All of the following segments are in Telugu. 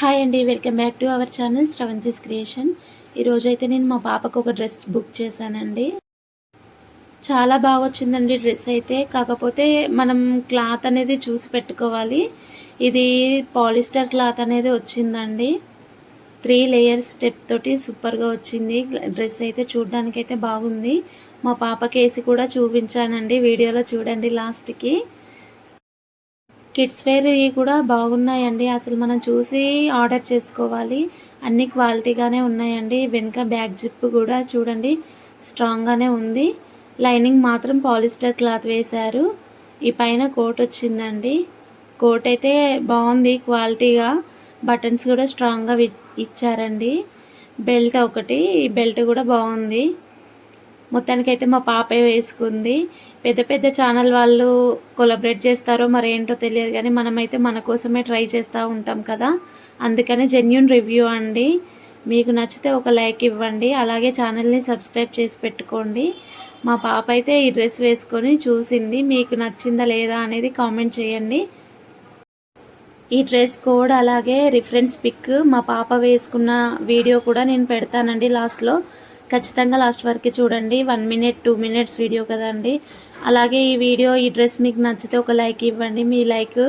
హాయ్ అండి welcome back to our channel Sravanthi's creation ఈరోజు అయితే నేను మా పాపకు ఒక డ్రెస్ బుక్ చేశానండి. చాలా బాగా వచ్చిందండి డ్రెస్ అయితే. కాకపోతే మనం క్లాత్ అనేది చూసి పెట్టుకోవాలి. ఇది పాలిస్టర్ క్లాత్ అనేది వచ్చిందండి. త్రీ లేయర్స్ స్టెప్ తోటి సూపర్గా వచ్చింది. డ్రెస్ అయితే చూడడానికైతే బాగుంది. మా పాపకి కూడా చూపించానండి. వీడియోలో చూడండి లాస్ట్కి కిడ్స్ వేర్ కూడా బాగున్నాయండి. అసలు మనం చూసి ఆర్డర్ చేసుకోవాలి. అన్ని క్వాలిటీగానే ఉన్నాయండి. వెనుక బ్యాక్ జిప్ కూడా చూడండి స్ట్రాంగ్గానే ఉంది. లైనింగ్ మాత్రం పాలిస్టర్ క్లాత్ వేశారు. ఈ పైన కోట్ వచ్చిందండి. కోట్ అయితే బాగుంది క్వాలిటీగా బటన్స్ కూడా స్ట్రాంగ్గా ఇచ్చారండి. బెల్ట్ ఒకటి బెల్ట్ కూడా బాగుంది. మొత్తానికైతే మా పాపే వేసుకుంది. పెద్ద పెద్ద ఛానల్ వాళ్ళు కొలబరేట్ చేస్తారో మరి ఏంటో తెలియదు కానీ మనమైతే మన కోసమే ట్రై చేస్తూ ఉంటాం కదా. అందుకనే జెన్యున్ రివ్యూ అండి. మీకు నచ్చితే ఒక లైక్ ఇవ్వండి. అలాగే ఛానల్ని సబ్స్క్రైబ్ చేసి పెట్టుకోండి. మా పాప అయితే ఈ డ్రెస్ వేసుకొని చూసింది. మీకు నచ్చిందా లేదా అనేది కామెంట్ చేయండి. ఈ డ్రెస్ కోడ్ అలాగే రిఫరెన్స్ పిక్ మా పాప వేసుకున్న వీడియో కూడా నేను పెడతానండి లాస్ట్లో. ఖచ్చితంగా లాస్ట్ వరకు చూడండి. One minute two minutes video కదండి అలాగే ఈ వీడియో ఈ డ్రెస్ మీకు నచ్చితే ఒక లైక్ ఇవ్వండి. మీ లైక్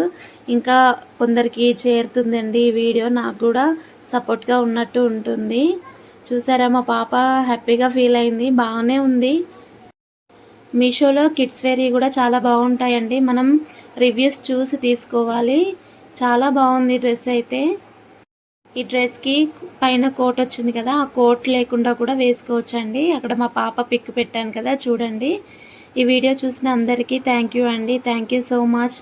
ఇంకా కొందరికి చేరుతుందండి ఈ వీడియో. నాకు కూడా సపోర్ట్గా ఉన్నట్టు ఉంటుంది. చూసారా మా పాప? హ్యాపీగా ఫీల్ అయింది. బాగానే ఉంది. మీషోలో కిడ్స్ వేరీ కూడా చాలా బాగుంటాయండి. మనం రివ్యూస్ చూసి తీసుకోవాలి. చాలా బాగుంది డ్రెస్ అయితే. ఈ డ్రెస్కి పైన కోట్ వచ్చింది కదా ఆ కోట్ లేకుండా కూడా వేసుకోవచ్చండి. అక్కడ మా పాప పిక్ పెట్టాను కదా చూడండి. ఈ వీడియో చూసిన అందరికీ థ్యాంక్ యూ అండి. Thank you so much.